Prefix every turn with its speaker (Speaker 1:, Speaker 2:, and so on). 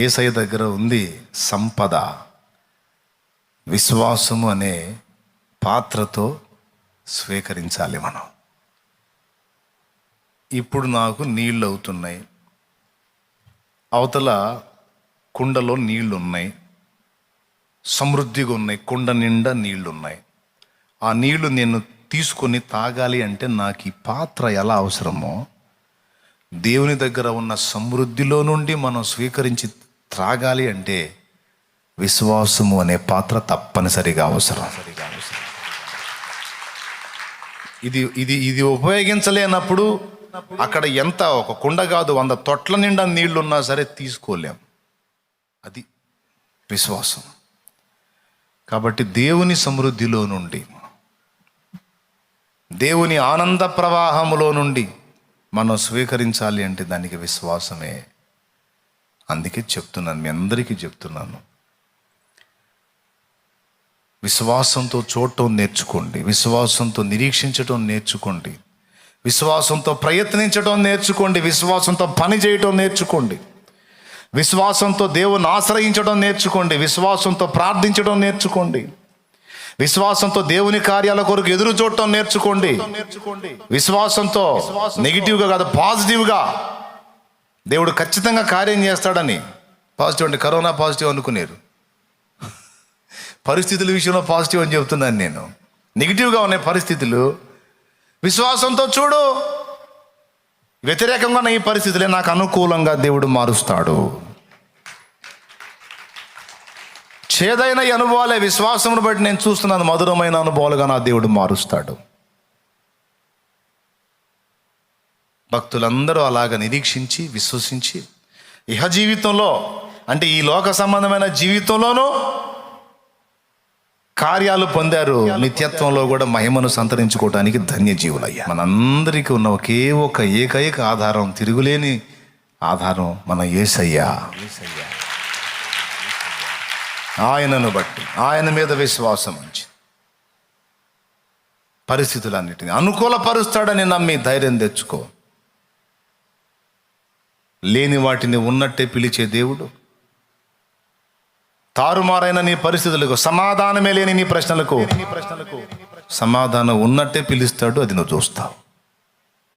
Speaker 1: ఏసయ్య దగ్గర ఉంది సంపద. విశ్వాసము అనే పాత్రతో స్వీకరించాలి మనం. ఇప్పుడు నాకు నీళ్ళు అవుతున్నాయి అవతల కుండలో నీళ్ళు ఉన్నాయి సమృద్ధిగా ఉన్నాయి కుండ నిండా నీళ్ళు ఉన్నాయి ఆ నీళ్ళు నేను తీసుకొని తాగాలి అంటే నాకు ఈ పాత్ర ఎలా అవసరమో దేవుని దగ్గర ఉన్న సమృద్ధిలో నుండి మనం స్వీకరించి త్రాగాలి అంటే విశ్వాసము అనే పాత్ర తప్పనిసరిగా అవసరం. ఇది ఇది ఇది ఉపయోగించలేనప్పుడు అక్కడ ఎంత ఒక కుండ కాదు వంద తొట్ల నిండా నీళ్ళున్నా సరే తీసుకోలేం. అది విశ్వాసం. కాబట్టి దేవుని సమృద్ధిలో నుండి దేవుని ఆనంద ప్రవాహములో నుండి మనం స్వీకరించాలి అంటే దానికి విశ్వాసమే. అందుకే చెప్తున్నాను మీ అందరికీ చెప్తున్నాను. విశ్వాసంతో చూడటం నేర్చుకోండి విశ్వాసంతో నిరీక్షించటం నేర్చుకోండి విశ్వాసంతో ప్రయత్నించడం నేర్చుకోండి విశ్వాసంతో పని చేయటం నేర్చుకోండి విశ్వాసంతో దేవుని ఆశ్రయించడం నేర్చుకోండి విశ్వాసంతో ప్రార్థించడం నేర్చుకోండి విశ్వాసంతో దేవుని కార్యాల కొరకు ఎదురు చూడటం నేర్చుకోండి విశ్వాసంతో నెగిటివ్గా కాదు పాజిటివ్గా దేవుడు ఖచ్చితంగా కార్యం చేస్తాడని పాజిటివ్ అంటే కరోనా పాజిటివ్ అనుకునేరు. పరిస్థితుల విషయంలో పాజిటివ్ అని చెప్తున్నాను నేను. నెగిటివ్గా ఉన్నాయి పరిస్థితులు విశ్వాసంతో చూడు. వ్యతిరేకంగా ఉన్న ఈ పరిస్థితులే నాకు అనుకూలంగా దేవుడు మారుస్తాడు. చేదైన ఈ అనుభవాలే విశ్వాసమును బట్టి నేను చూస్తున్నాను మధురమైన అనుభవాలుగా నా దేవుడు మారుస్తాడు. భక్తులందరూ అలాగ నిరీక్షించి విశ్వసించి ఇహ జీవితంలో అంటే ఈ లోక సంబంధమైన జీవితంలోనూ కార్యాలు పొందారు. నిత్యత్వంలో కూడా మహిమను సంతరించుకోవడానికి ధన్యజీవులయ్యా. మనందరికీ ఉన్న ఒకే ఒక ఏకైక ఆధారం తిరుగులేని ఆధారం మన ఏసయ్యా. ఆయనను బట్టి ఆయన మీద విశ్వాసం ఉంచి పరిస్థితులన్నిటిని అనుకూలపరుస్తాడని నమ్మి ధైర్యం తెచ్చుకో. లేని వాటిని ఉన్నట్టే పిలిచే దేవుడు. తారుమారైన నీ పరిస్థితులకు సమాధానమే లేని నీ ప్రశ్నలకు సమాధానం ఉన్నట్టే పిలుస్తాడు అది నువ్వు చూస్తావు.